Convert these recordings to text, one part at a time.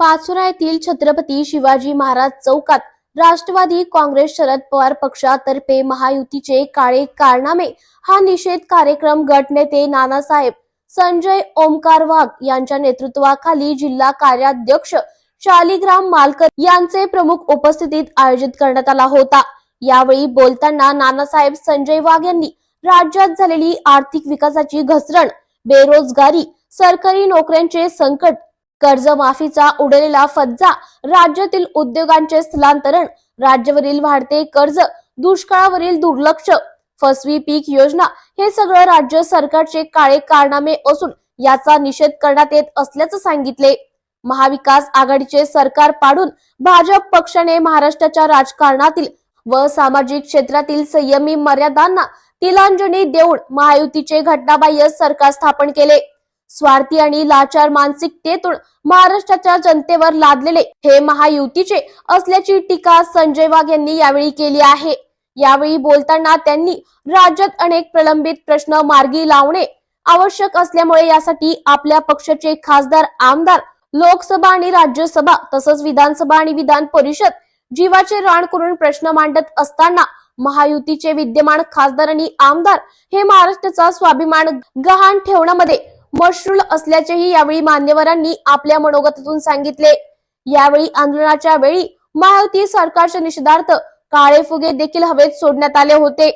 पाचोरा येथील छत्रपती शिवाजी महाराज चौकात राष्ट्रवादी काँग्रेस शरद पवार पक्षातर्फे महायुतीचे काळे कारनामे हा निषेध कार्यक्रम गटनेते नानासाहेब संजय ओमकार वाघ यांच्या नेतृत्वाखाली जिल्हा कार्याध्यक्ष शालिग्राम मालकर यांचे प्रमुख उपस्थितीत आयोजित करण्यात आला होता. यावेळी बोलताना नानासाहेब संजय वाघ यांनी राज्यात झालेली आर्थिक विकासाची घसरण बेरोजगारी सरकारी नोकऱ्यांचे संकट कर्जमाफीचा उडलेला फज्जा राज्यातील उद्योगांचे स्थलांतरण राज्यावरील वाढते कर्ज दुष्काळावरील दुर्लक्ष फसवी पीक योजना हे सगळं राज्य सरकारचे काळे कारनामे असून याचा निषेध करण्यात येत असल्याचं सांगितले. महाविकास आघाडीचे सरकार पाडून भाजप पक्षाने महाराष्ट्राच्या राजकारणातील व सामाजिक क्षेत्रातील संयमी मर्यादांना तिलांजली देऊन महायुतीचे घटनाबाह्य सरकार स्थापन केले. स्वार्थी आणि लाचार मानसिकतेतून महाराष्ट्राच्या जनतेवर लादलेले हे महायुतीचे असल्याची टीका संजय वाघ यांनी यावेळी केली आहे. यावेळी बोलताना त्यांनी राज्यात अनेक प्रलंबित प्रश्न मार्गी लावणे आवश्यक असल्यामुळे यासाठी आपल्या पक्षाचे खासदार आमदार लोकसभा आणि राज्यसभा तसंच विधानसभा आणि विधान परिषद जीवाचे रान करून प्रश्न मांडत असताना महायुतीचे विद्यमान खासदार आणि आमदार हे महाराष्ट्राचा स्वाभिमान गहाण ठेवण्यामध्ये मशरूल असल्याचेही यावेळी मान्यवरांनी आपल्या मनोगतातून सांगितले. यावेळी आंदोलनाच्या वेळी महायुती सरकारच्या निषेधार्थ काळे फुगे देखील हवेत सोडण्यात आले होते.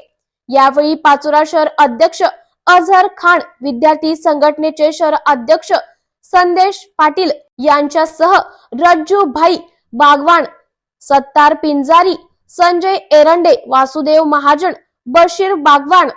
यावेळी पाचोरा शहर अध्यक्ष अझहर खान विद्यार्थी संघटनेचे शहर अध्यक्ष संदेश पाटील यांच्यासह रज्जू भाई बागवान सत्तार पिंजारी संजय एरंडे वासुदेव महाजन बशीर बागवान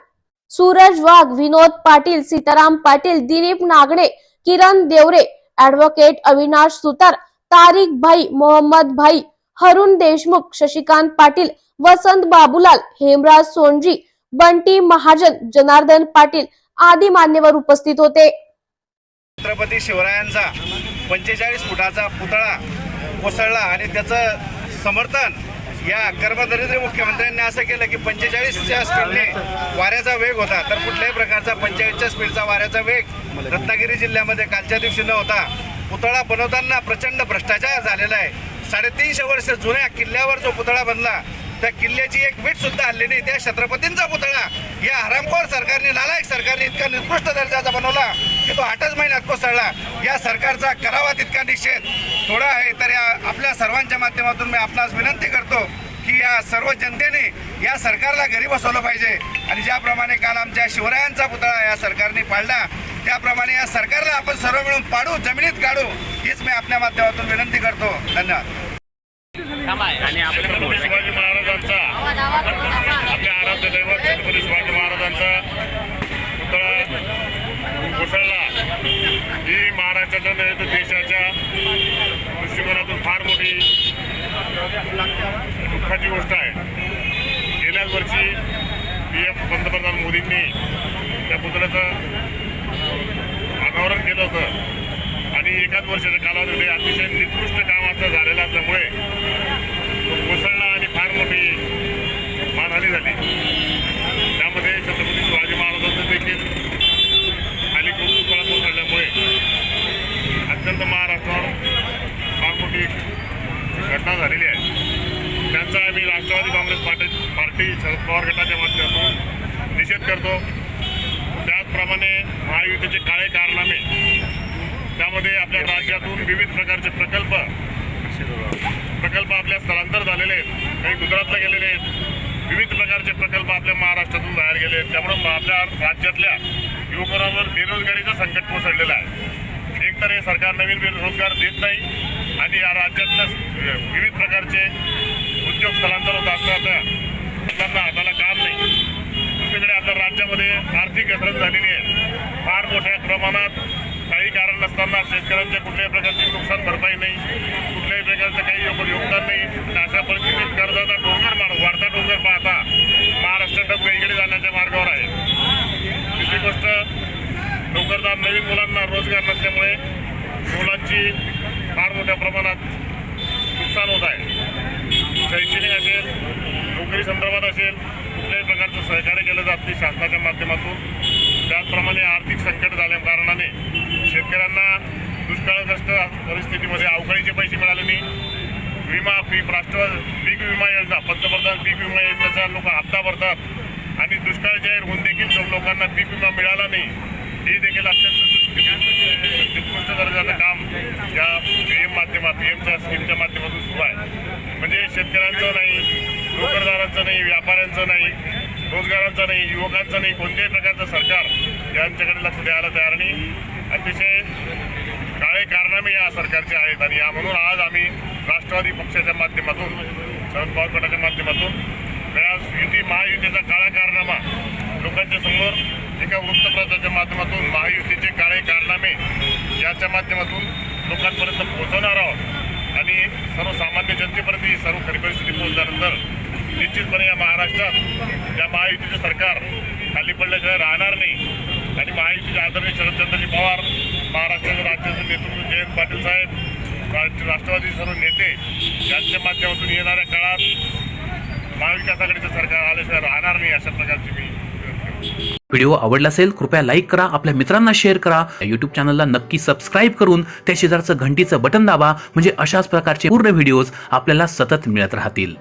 सूरज वाघ विनोद पाटील सीताराम पाटील दिलीप नागडे किरण देवरे ऍडव्होकेट अविनाश सुतार तारिक भाई मोहम्मद भाई हरुण देशमुख शशिकांत पाटील वसंत बाबूलाल हेमराज सोनजी बंटी महाजन जनार्दन पाटील आदी मान्यवर उपस्थित होते. छत्रपती शिवरायांचा पंचेचाळीस फुटाचा पुतळा कोसळला आणि त्याचं समर्थन या कर्मदरिद्र मुख्यमंत्र्यांनी असं केलं की पंचेचाळीसच्या स्पीडने वाऱ्याचा वेग होता. तर कुठल्याही प्रकारचा पंचेचाळीसच्या स्पीडचा वाऱ्याचा वेग रत्नागिरी जिल्ह्यामध्ये कालच्या दिवशी नव्हता. पुतळा बनवताना प्रचंड भ्रष्टाचार झालेला आहे. साडेतीनशे वर्ष जुन्या किल्ल्यावर जो पुतळा बनला त्या किल्ल्याची एक वीट सुद्धा हल्ली नाही. त्या छत्रपतींचा पुतळा. या हरामखोर सरकारने नालायक सरकारने इतका निकृष्ट दर्जाचा बनवला. की तो आठच महिन्यात कोसळला. या सरकारचा करावा तितका निषेध. थोडा आहे तर या आपल्या सर्वांच्या माध्यमातून मी आपणास विनंती करतो की या सर्व जनतेने या सरकारला घरी बसवलं पाहिजे. आणि ज्याप्रमाणे काल आमच्या शिवरायांचा पुतळा या सरकारने पाडला त्याप्रमाणे या सरकारला आपण सर्व मिळून पाडू जमिनीत काढू हीच मी आपल्या माध्यमातून विनंती करतो. धन्यवाद. आणि शिवाजी महाराजांचा. आपल्या आराध्य दैवत छत्रपती शिवाजी महाराजांचा पुतळा कोसळला ही महाराष्ट्राच्या नव्हे तर देशाच्या दृष्टिकोनातून फार मोठी दुःखाची गोष्ट आहे. गेल्याच वर्षी पी एफ पंतप्रधान मोदींनी त्या पुतळ्याचं अनावरण केलं होतं. आणि एकाच वर्षाच्या कालावधीमध्ये अतिशय करतो. त्याचप्रमाणे महायुतीचे काळे कारनामे. त्यामध्ये आपल्या राज्यातून विविध प्रकारचे प्रकल्प प्रकल्प आपल्या स्थलांतर झालेले आहेत. काही गुजरातला गेलेले आहेत. विविध प्रकारचे प्रकल्प आपल्या महाराष्ट्रातून बाहेर गेले आहेत. त्यामुळं आपल्या राज्यातल्या युवकांवर बेरोजगारीचं संकट कोसळलेलं आहे. एकतर हे सरकार नवीन बेरोजगार देत नाही आणि या राज्यातलं विविध प्रकारचे उद्योग स्थलांतर होत असताना त्यांना हाताला काम तर राज्यामध्ये आर्थिक घसरण झालेली आहे. फार मोठ्या प्रमाणात काही कारण नसताना शेतकऱ्यांच्या कुठल्याही प्रकारची नुकसान भरपाई नाही. कुठल्याही प्रकारचं काही योगदान नाही. अशा परिस्थितीत कर्जाचा डोंगर मार वाढता डोंगर पाहता महाराष्ट्र डबगईकडे जाण्याच्या मार्गावर आहे. दुसरी गोष्ट नोकरदार नवीन मुलांना रोजगार नसल्यामुळे मुलांची फार मोठ्या प्रमाणात नुकसान होत आहे. शैक्षणिक असेल नोकरी संदर्भात असेल प्रकारचं सहकार्य केलं जात नाही शासनाच्या माध्यमातून. त्याचप्रमाणे आर्थिक संकट झाल्या कारणाने शेतकऱ्यांना दुष्काळग्रस्त परिस्थितीमध्ये अवकाळीचे पैसे मिळाले नाही. विमा पीक राष्ट्रवाद पीक विमा योजना पंतप्रधान पीक विमा योजनेचा लोक हप्ता भरतात आणि दुष्काळ जाहीर होऊन देखील जो लोकांना पीक विमा मिळाला नाही. हे देखील अत्यंत उत्कृष्ट दर्जाचं काम या पी एम माध्यमात पी एमच्या स्कीमच्या माध्यमातून सुरू आहे. म्हणजे शेतकऱ्यांचं नाही नोकरदारांचं नाही व्यापाऱ्यांचं नाही रोजगारांचं नाही युवकांचं नाही कोणत्याही प्रकारचं सरकार यांच्याकडे लक्ष द्यायला तयार नाही. अतिशय काळे कारनामे या सरकारचे आहेत आणि या म्हणून आज आम्ही राष्ट्रवादी पक्षाच्या माध्यमातून शरद पवार गटाच्या माध्यमातून या युती महायुतीचा काळा कारनामा लोकांच्या समोर एका वृत्तपत्राच्या माध्यमातून महायुतीचे काळे कारनामे याच्या माध्यमातून लोकांपर्यंत पोहोचवणार आहोत. आणि सर्वसामान्य जनतेपर्यंत ही सर्व खरी परिस्थिती पोहोचल्यानंतर निश्चितपणे या महाराष्ट्रात या महायुतीचं सरकार खाली पडल्याशिवाय राहणार नाही. आणि महायुतीचे आदरणीय शरदचंद्रजी पवार महाराष्ट्राचं राज्याचं नेतृत्व जयंत पाटील साहेब राष्ट्रवादी सर्व नेते यांच्या माध्यमातून येणाऱ्या काळात महाविकास आघाडीचं सरकार आल्याशिवाय राहणार नाही अशा प्रकारची मी व्हिडिओ आवडला असेल कृपया लाईक करा आपल्या मित्रांना शेअर करा. यूट्यूब चॅनलला नक्की सबस्क्राईब करून त्या शेजारचं घंटीचं बटन दाबा म्हणजे अशाच प्रकारचे पूर्ण व्हिडिओज आपल्याला सतत मिळत राहतील.